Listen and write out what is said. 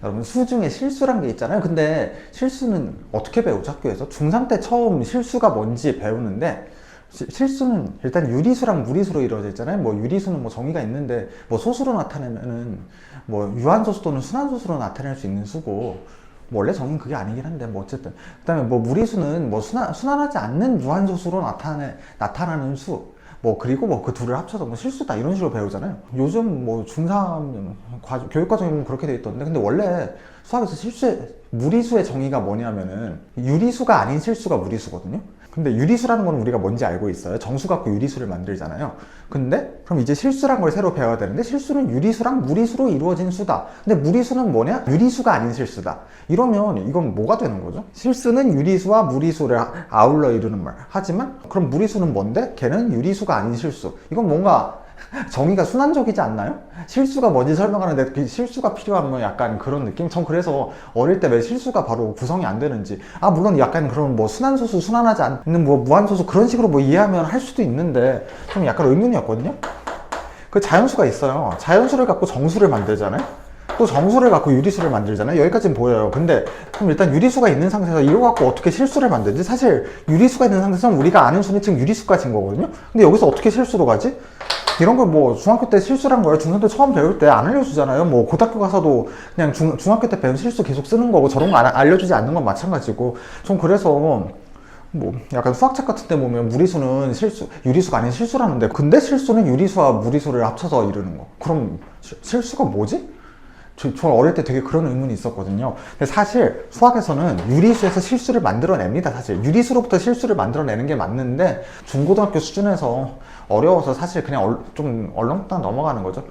여러분 수 중에 실수란 게 있잖아요. 근데 실수는 어떻게 배우죠 학교에서? 중3 때 처음 실수가 뭔지 배우는데 시- 실수는 일단 유리수랑 무리수로 이루어져 있잖아요. 뭐 유리수는 뭐 정의가 있는데 뭐 소수로 나타내면은 뭐 유한소수 또는 순환소수로 나타낼 수 있는 수고 뭐 원래 정의는 그게 아니긴 한데 뭐 어쨌든 그 다음에 뭐 무리수는 뭐 순환, 순환하지 않는 무한소수로 나타내 나타나는 수. 뭐 그리고 뭐 그 둘을 합쳐서 뭐 실수다 이런 식으로 배우잖아요. 요즘 뭐 중3 교육 과정에 보면 그렇게 돼 있던데 근데 원래 수학에서 실수의 무리수의 정의가 뭐냐면은 유리수가 아닌 실수가 무리수거든요. 근데 유리수라는 건 우리가 뭔지 알고 있어요. 정수 갖고 유리수를 만들잖아요. 근데 그럼 이제 실수란 걸 새로 배워야 되는데 실수는 유리수랑 무리수로 이루어진 수다. 근데 무리수는 뭐냐? 유리수가 아닌 실수다. 이러면 이건 뭐가 되는 거죠? 실수는 유리수와 무리수를 아- 아울러 이루는 말. 하지만 그럼 무리수는 뭔데? 걔는 유리수가 아닌 실수. 이건 뭔가 정의가 순환적이지 않나요? 실수가 뭔지 설명하는데 그 실수가 필요하면 약간 그런 느낌? 전 그래서 어릴 때 왜 실수가 바로 구성이 안 되는지. 아 물론 약간 그런 뭐 순환소수 순환하지 않는 뭐 무한소수 그런 식으로 뭐 이해하면 할 수도 있는데 좀 약간 의문이었거든요. 그 자연수가 있어요. 자연수를 갖고 정수를 만들잖아요. 또 정수를 갖고 유리수를 만들잖아요. 여기까지는 보여요. 근데 그럼 일단 유리수가 있는 상태에서 이거 갖고 어떻게 실수를 만들지? 사실 유리수가 있는 상태에서는 우리가 아는 수는 지금 유리수까지인 거거든요. 근데 여기서 어떻게 실수로 가지? 이런 걸 뭐 중학교 때 실수란 걸 중3 때 처음 배울 때 안 알려주잖아요. 뭐 고등학교 가서도 그냥 중, 중학교 때 배운 실수 계속 쓰는 거고 저런 거 안, 알려주지 않는 건 마찬가지고 전 그래서 뭐 약간 수학책 같은 데 보면 무리수는 실수, 유리수가 아닌 실수라는데 근데 실수는 유리수와 무리수를 합쳐서 이루는 거. 그럼 시- 실수가 뭐지? 저, 저 어릴 때 되게 그런 의문이 있었거든요. 근데 사실 수학에서는 유리수에서 실수를 만들어냅니다. 사실 유리수로부터 실수를 만들어내는 게 맞는데 중고등학교 수준에서 어려워서 사실 그냥 얼- 좀 얼렁뚱땅 넘어가는 거죠.